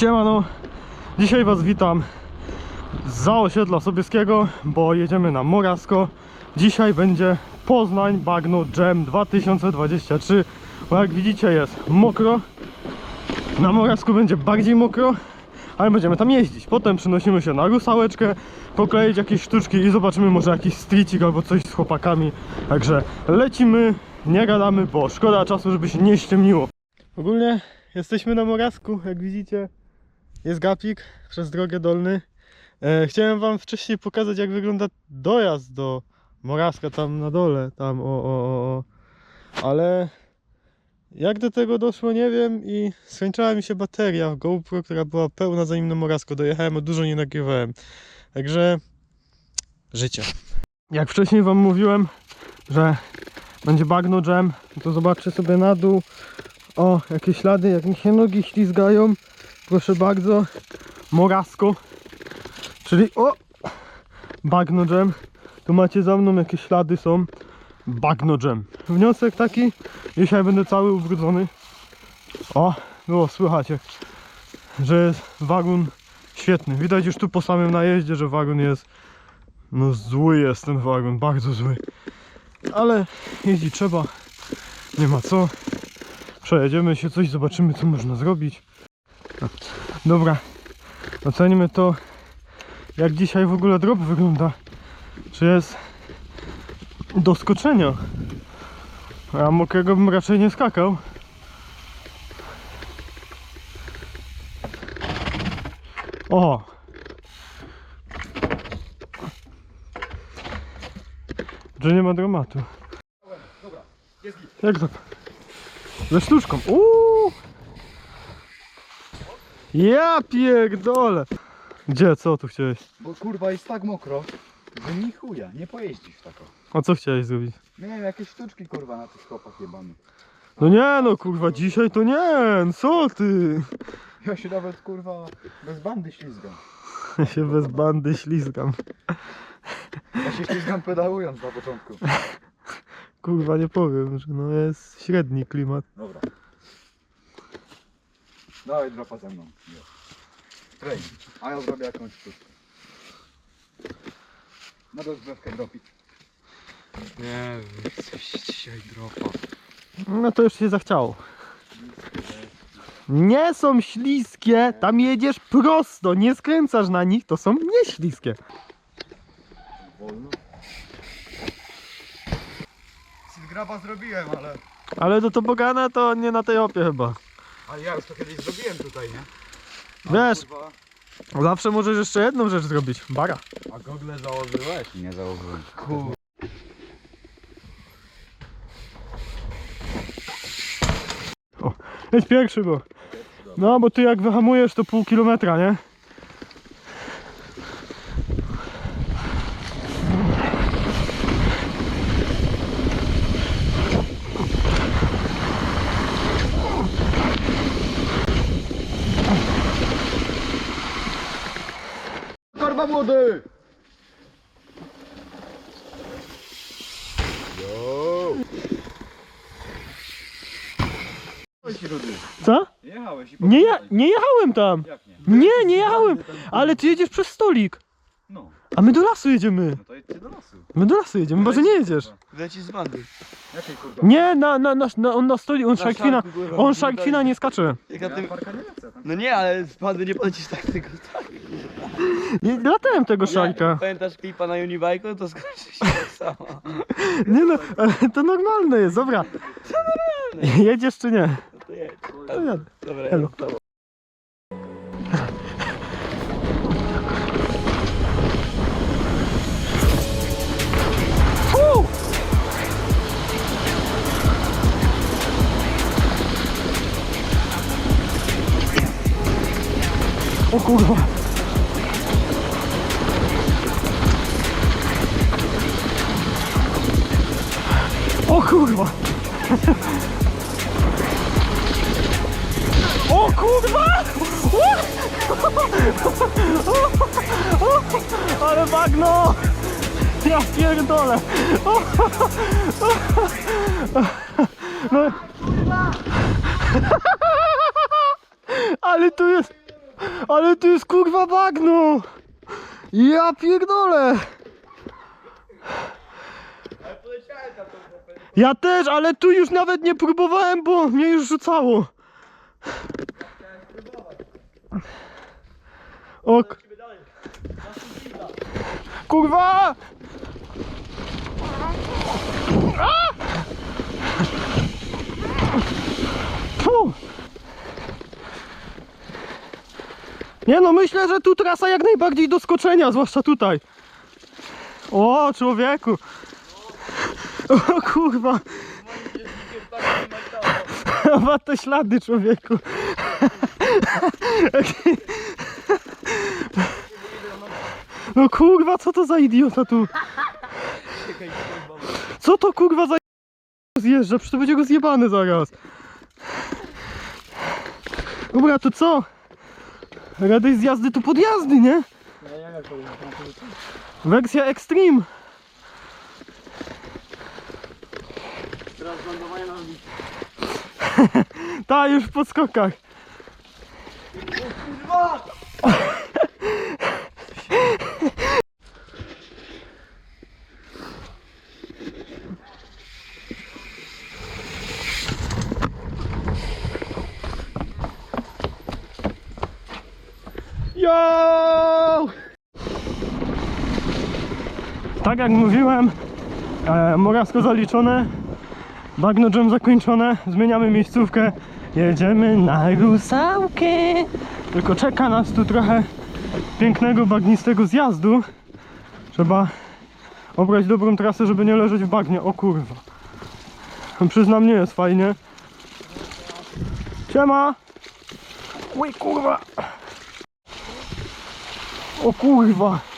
Siemano, dzisiaj was witam za osiedla Sobieskiego, bo jedziemy na Morasko. Dzisiaj będzie Poznań Bagno Jam 2023, bo jak widzicie jest mokro. Na Morasku będzie bardziej mokro, ale będziemy tam jeździć. Potem przynosimy się na Rusałeczkę, pokleić jakieś sztuczki i zobaczymy może jakiś streetik albo coś z chłopakami. Także lecimy, nie gadamy, bo szkoda czasu, żeby się nie ściemniło. Ogólnie jesteśmy na Morasku, jak widzicie. Jest gapik przez drogę dolny. E, chciałem wam wcześniej pokazać jak wygląda dojazd do Moraska tam na dole, tam o, o, o, o. Ale jak do tego doszło nie wiem i skończyła mi się bateria w GoPro, która była pełna zanim na Morasko dojechałem, a dużo nie nagrywałem. Także życie. Jak wcześniej wam mówiłem, że będzie bagno jam, to zobaczcie sobie na dół. O, jakie ślady, jak mi się nogi ślizgają. Proszę bardzo, Morasko, czyli o, bagno jam. Tu macie za mną jakie ślady są. Bagno jam. Wniosek taki, dzisiaj będę cały ubrudzony. O, było słychać, że jest wagon świetny. Widać już tu po samym najeździe, że wagon jest, no zły jest ten wagon, bardzo zły. Ale jeździć trzeba, nie ma co. Przejedziemy się coś, zobaczymy co można zrobić. Dobra, ocenimy to jak dzisiaj w ogóle drop wygląda. Czy jest do skoczenia? A mokrego bym raczej nie skakał. O! Że nie ma dramatu. Jak to? Ze sztuczką. Uuu! Ja pierdolę! Gdzie, co tu chciałeś? Bo kurwa jest tak mokro, że ni chuja, nie pojeździsz w tako. A co chciałeś zrobić? Nie wiem, jakieś sztuczki kurwa na tych chłopach jebanych. No nie no kurwa, dzisiaj to nie, co ty? Ja się nawet kurwa bez bandy ślizgam. Ja się bez bandy ślizgam. Ja się ślizgam pedałując na początku. Kurwa nie powiem, że no jest średni klimat. Dobra. Dawaj dropa ze mną. Trening. A ja zrobię jakąś sztuczkę. Na rozgrzewkę dropić. Nie wiem, coś dzisiaj dropa. No to już się zachciało. Nie są śliskie, tam jedziesz prosto, nie skręcasz na nich, to są nieśliskie. Wolno. Graba zrobiłem, ale... Ale do tobogana to nie na tej opie chyba. Ale ja już to kiedyś zrobiłem tutaj, nie? Wiesz, Kurwa. zawsze możesz jeszcze jedną rzecz zrobić. Bara. A gogle założyłeś? Nie założyłem. Kurwa. Jedź pierwszy, bo... No, bo ty jak wyhamujesz to pół kilometra, nie? Torba młody! Co? Jechałeś i Nie, ja, nie jechałem tam. Jak nie? Nie, nie jechałem. Ale ty jedziesz przez stolik. No, A my do lasu jedziemy. no to jedźcie do lasu. My do lasu jedziemy, chyba że nie jedziesz. Leci z bandy. Jakiej kurwa? Nie, na, na, na, na, on na stolik, on Na szarkwina, on nie szarkwina nie skacze. Jak Ja na tym... parka nie lecę tam. No nie, ale z bandy nie polecisz tak tego. Nie, latałem tego Nie, szarka. Pamiętasz klipa na Unibike'u? To skończy się tak samo. Nie no, ale to normalne jest, dobra. Jedziesz czy nie? To jedź. To jadę. Dobra, Elo. ja Fu! O kurwa! O kurwa! Ale bagno! Ja pierdolę! No. Ale tu jest... Ale tu jest kurwa bagno! Ja pierdolę! Ja też, ale tu już nawet nie próbowałem, bo mnie już rzucało. Ok. Kurwa! A! Nie no, myślę, że tu trasa jak najbardziej do skoczenia, zwłaszcza tutaj. O, człowieku! O kurwa! Ma te ślady, człowieku. No kurwa, co to za idiota tu? Co to kurwa za zjeżdża? Przecież to będzie go zjebany zaraz. Dobra, to co? Radość z jazdy to podjazdy, nie? Wersja Extreme. Ta, już w podskokach. Yo! Tak jak mówiłem, e, Morawsko zaliczone, Bagno Jam zakończone, zmieniamy miejscówkę, jedziemy na Rusałkę. Tylko czeka nas tu trochę pięknego, bagnistego zjazdu. Trzeba obrać dobrą trasę, żeby nie leżeć w bagnie. O kurwa. Przyznam, nie jest fajnie. Siema! Oj kurwa! O kurwa!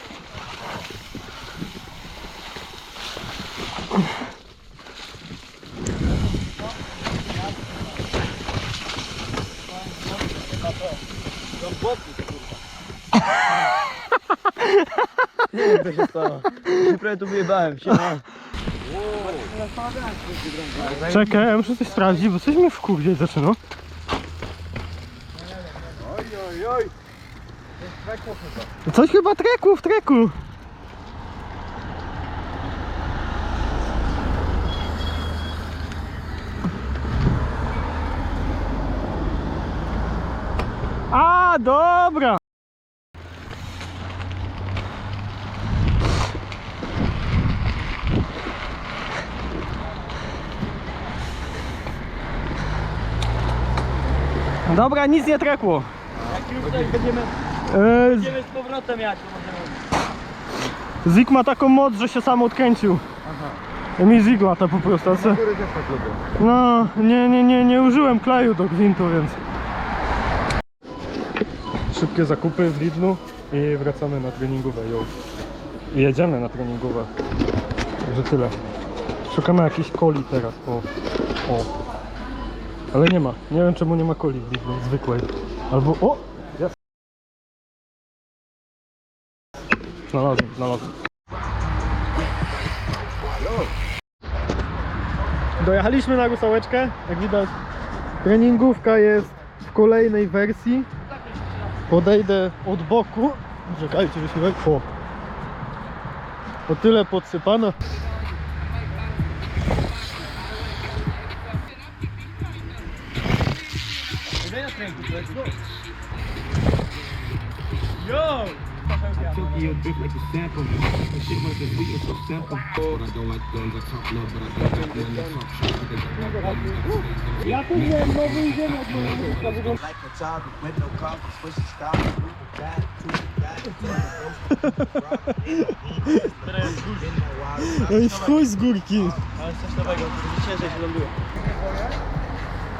Co się stało. Prawie tu wyjebałem, się ma. Czekaj, ja muszę coś sprawdzić, bo coś mnie wkurwiać zaczyna. Oj, oj, oj. Coś chyba treku w treku. A, dobra. Dobra, nic nie trekło. Jak już tutaj będziemy, Eee, będziemy z powrotem jak to możemy. Zik ma taką moc, że się sam odkręcił. Mi Zik lata po prostu. a se- też tak lubię. No, nie, nie, nie, nie użyłem kleju do gwintu, więc... Szybkie zakupy w Lidlu i wracamy na treningówę, jo. I jedziemy na treningówę. Także tyle. Szukamy jakiejś coli teraz, o. O. Ale nie ma. Nie wiem czemu nie ma Lidlu, zwykłej. Albo, o! Jest. Znalazłem, znalazłem. Dojechaliśmy na Rusałeczkę, jak widać treningówka jest w kolejnej wersji Podejdę od boku Czekajcie, wysiłek O, o tyle podsypana Yo! Took you a drip like a sample. The shit the sweet and so simple. I don't like guns, I talk love, but I don't like none. I talk shit, Ja tu wiem, nowy ziemia Like a child with no coffee, switching styles, move back to back. No i w chuj z górki Ale coś nowego, to się ląduje.